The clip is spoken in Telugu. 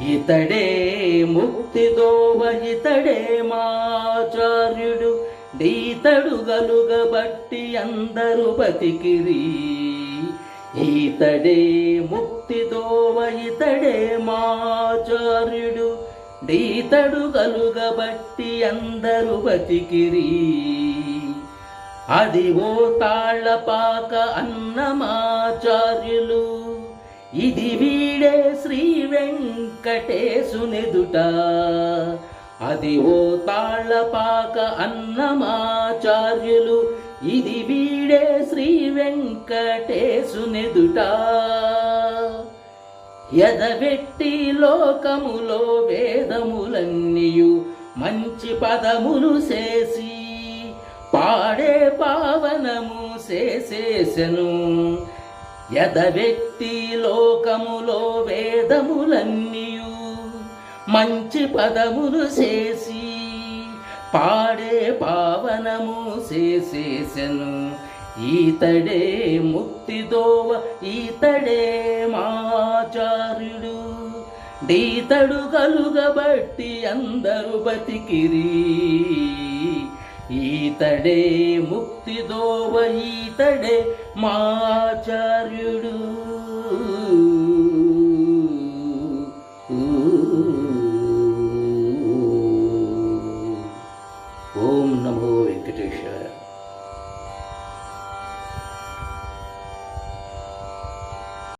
ఇతడే ముక్తి దోవ ఇతడే మాచార్యుడు. ఈతడు గలుగబట్టి అందరు బతికిరి. ఈతడే ముక్తిదోవ ఇతడే మాచార్యుడు. ఈతడు గలుగబట్టి అందరు బతికిరి. అది ఓ తాళ్ళపాక అన్నమాచార్యులు. ఇది వీడే శ్రీ వెంకటేశునెదుట. అది ఓ తాళ్ళపాక అన్నమాచార్యులు ఇది వీడే శ్రీ వెంకటేశునెదుట. ఎదవెట్టి లోకములో వేదములన్నీయు మంచి పదములు చేసి పాడే పావనము చేసేసెను. ఎదవెట్టి లోకములో వేదములన్నీయు మంచి పదములు చేసి పాడే పావనము చేసేసెను. ఈతడే ముక్తిదోవ ఈతడే మాచార్యుడు. డీతడు కలుగబట్టి అందరు బతికిరి. ఈతడే ముక్తి దోవ ఈతడే మాచార్యుడు